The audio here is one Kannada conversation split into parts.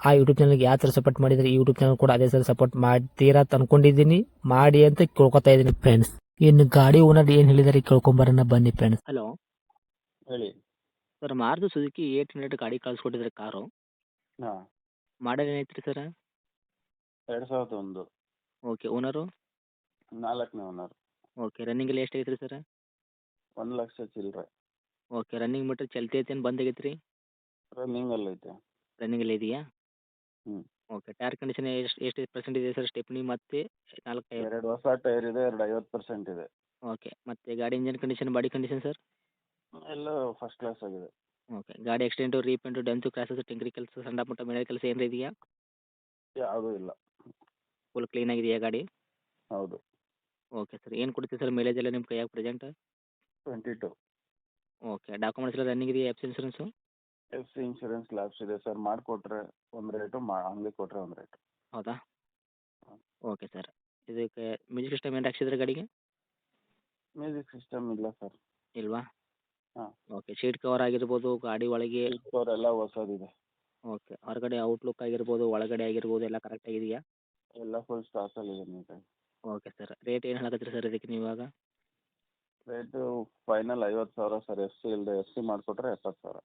ಆ ಯೂಟ್ಯೂಬ್ ಚಾನಲ್ಗೆ ಯಾವ ಥರ ಸಪೋರ್ಟ್ ಮಾಡಿದರೆ ಈ ಯೂಟ್ಯೂಬ್ ಚಾನಲ್ ಕೂಡ ಅದೇ ಥರ ಸಪೋರ್ಟ್ ಮಾಡ್ತೀರಾ ಅಂತ ಅನ್ಕೊಂಡಿದ್ದೀನಿ. ಮಾಡಿ ಅಂತ ಕೇಳ್ಕೊತಾ ಇದ್ದೀನಿ ಫ್ರೆಂಡ್ಸ್ ಇನ್ನು ಗಾಡಿ ಓನರ್ ಏನು ಹೇಳಿದಾರೆ ಕೇಳ್ಕೊಂಬರೋಣ ಬನ್ನಿ ಫ್ರೆಂಡ್ಸ್ ಹಲೋ ಹೇಳಿ. Sir Maruti Suzuki eight hundred ಗಾಡಿ ಕಳ್ಸಿಕೊಟ್ಟಿದ್ರೆ ಕಾರು. ಹಾಂ. ಮಾಡಲ್ ಏನೈತ್ರಿ ಸರ್ ಎರಡು ಸಾವಿರದ ಒಂದು. ಓಕೆ ಓನರು ನಾಲ್ಕನೇ ಓನರ್ ಓಕೆ ರನ್ನಿಂಗ್ ಎಲ್ಲ ಎಷ್ಟು ಐತ್ರಿ ಸರ್ ಒಂದು ಲಕ್ಷ ಚಿಲ್ಲರೆ ಓಕೆ ರನ್ನಿಂಗ್ ಮೀಟ್ರ್ ಚಲ್ತಿ ಐತೆ ಬಂದ್ ಆಗೈತೆ ರೀ ರನ್ನಿಂಗಲ್ಲಿ ಐತೆ. ರನ್ನಿಂಗ್ ಎಲ್ಲ ಇದೆಯಾ? ಹ್ಮ್. ಓಕೆ ಟೈರ್ ಕಂಡೀಷನ್ ಎಷ್ಟು ಎಷ್ಟು ಪರ್ಸೆಂಟ್ ಇದೆ ಸರ್ ಸ್ಟೆಪ್ನಿ ಮತ್ತು ನಾಲ್ಕು ಟೈರ್ ಎರಡು ಹೊಸ ಟೈರ್ ಇದೆ ಎರಡು ಐವತ್ತು ಪರ್ಸೆಂಟ್ ಇದೆ. ಓಕೆ ಮತ್ತೆ ಗಾಡಿ engine condition body condition sir? ಎಲ್ಲ ಫಸ್ಟ್ ಕ್ಲಾಸ್ ಆಗಿದೆ. ಓಕೆ ಗಾಡಿ ಆಕ್ಸಿಡೆಂಟು ರೀಪೇಂಟು ಡೆಂತು ಕ್ರಾಸಸ್ ಟಿಂಕ್ರಿ ಕೆಲಸ ಸಣ್ಣ ಪುಟ್ಟ ಮೇಲೆ ಕೆಲಸ ಏನಾರ ಇದೆಯಾ? ಯಾವುದೂ ಇಲ್ಲ. ಫುಲ್ ಕ್ಲೀನ್ ಆಗಿದೆಯಾ ಗಾಡಿ? ಹೌದು. ಓಕೆ ಸರ್ ಏನು ಕೊಡ್ತೀವಿ ಸರ್ ಮೈಲೇಜ್ ಎಲ್ಲ ನಿಮ್ಮ ಕೈಯಾಗ present twenty two okay documents ಎಲ್ಲ ರನ್ನಿಂಗ್ ಇದೆಯಾ F insurance F C insurance lapse ಇದೆ ಸರ್ ಮಾಡಿಕೊಟ್ರೆ ಒಂದು ರೇಟು ಮಾ ಹಂಗೆ ಕೊಟ್ಟರೆ ಒಂದು ರೇಟು. ಹೌದಾ? Okay sir. ಇದಕ್ಕೆ ಮ್ಯೂಸಿಕ್ ಸಿಸ್ಟಮ್ ಏನು ಹಾಕ್ಸಿದ್ರೆ ಗಾಡಿಗೆ? ಮ್ಯೂಸಿಕ್ ಸಿಸ್ಟಮ್ ಇಲ್ಲ ಸರ್. ಇಲ್ವಾ? ಹಾಂ. ಓಕೆ ಸೀಟ್ ಕವರ್ ಆಗಿರ್ಬೋದು ಗಾಡಿ ಒಳಗೆ? ಎಲ್ಲ ಹೊಸದಿದೆ. ಓಕೆ ಹೊರಗಡೆ ಔಟ್ಲುಕ್ ಆಗಿರ್ಬೋದು ಒಳಗಡೆ ಆಗಿರ್ಬೋದು ಎಲ್ಲ ಕರೆಕ್ಟ್ ಆಗಿದೆಯಾ? ಎಲ್ಲ ಫುಲ್ ಸ್ಟಾಕಲ್ಲಿದೆ ನೀಟಾಗಿ ಓಕೆ ಸರ್. ರೇಟ್ ಏನು ಹೇಳಕತ್ತೀರಿ ಸರ್ ಇದಕ್ಕೆ ನೀವು ಇವಾಗ? ರೇಟು ಫೈನಲ್ ಐವತ್ತು ಸಾವಿರ ಸರ್ ಎಫ್ ಸಿ ಇಲ್ಲದೆ ಎಫ್ ಸಿ ಮಾಡಿಕೊಟ್ರೆ ಎಪ್ಪತ್ತು ಸಾವಿರ.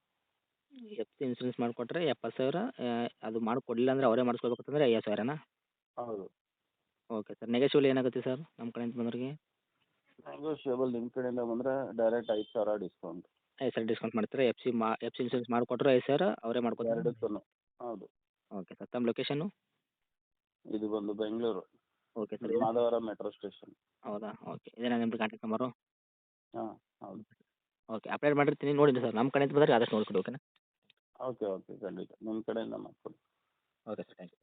ಎಫ್ ಸಿ ಇನ್ಸೂರೆನ್ಸ್ ಮಾಡಿಕೊಟ್ರೆ ಎಪ್ಪತ್ತು ಸಾವಿರ ಅದು ಮಾಡಿಕೊಡ್ಲಿಲ್ಲ ಅಂದರೆ ಅವರೇ ಮಾಡಿಸ್ಕೋಬೇಕಂತಂದ್ರೆ ಐವತ್ತು ಸಾವಿರನಾ? ಹೌದು. ಓಕೆ ಸರ್ ನೆಗೆಶಿಬಲ್ ಏನಾಗುತ್ತೆ ಸರ್ ನಮ್ಮ ಕಡೆಯಿಂದ ಬಂದವ್ರಿಗೆ? ನೆಗೋಷಿಯಬಲ್ ನಿಮ್ಮ ಕಡೆಯಿಂದ ಬಂದರೆ ಡೈರೆಕ್ಟ್ ಐದು ಸಾವಿರ ಡಿಸ್ಕೌಂಟ್ ಐದು ಸಾವಿರ ಡಿಸ್ಕೌಂಟ್ ಮಾಡ್ತಾರೆ? ಎಫ್ ಸಿ ಮಾ ಎಫ್ ಸಿ ಇನ್ಸೂರೆನ್ಸ್ ಮಾಡಿಕೊಟ್ರೆ ಐದು ಸಾವಿರ ಅವರೇ ಮಾಡ್ಕೊತಾರೆ ಎರಡಕ್ಕೂ ಹೌದು. ಓಕೆ ಸರ್ ತಮ್ಮ ಲೊಕೇಶನ್ನು ಇದು ಬಂದು Bengaluru. Okay sir Madhavara metro station ಹೌದಾ? ಓಕೆ ಇದೇನಾ ನಿಮ್ಮದು ಕಾಂಟ್ಯಾಕ್ಟ್ ನಂಬರು ಹಾಂ ಹೌದು. ಓಕೆ ಅಪ್ಡೇಟ್ ಮಾಡಿರ್ತೀನಿ. ನೋಡಿ ಸರ್ ನಮ್ಮ ಕಡೆಯಿಂದ ಬಂದರೆ ಆದಷ್ಟು ನೋಡ್ಕೊಡಿ ಓಕೆನಾ ಓಕೆ ಓಕೆ ಖಂಡಿತ. ನಿಮ್ಮ ಕಡೆಯಿಂದ ಮಾಡ್ಕೊಡಿ. Okay sir thank you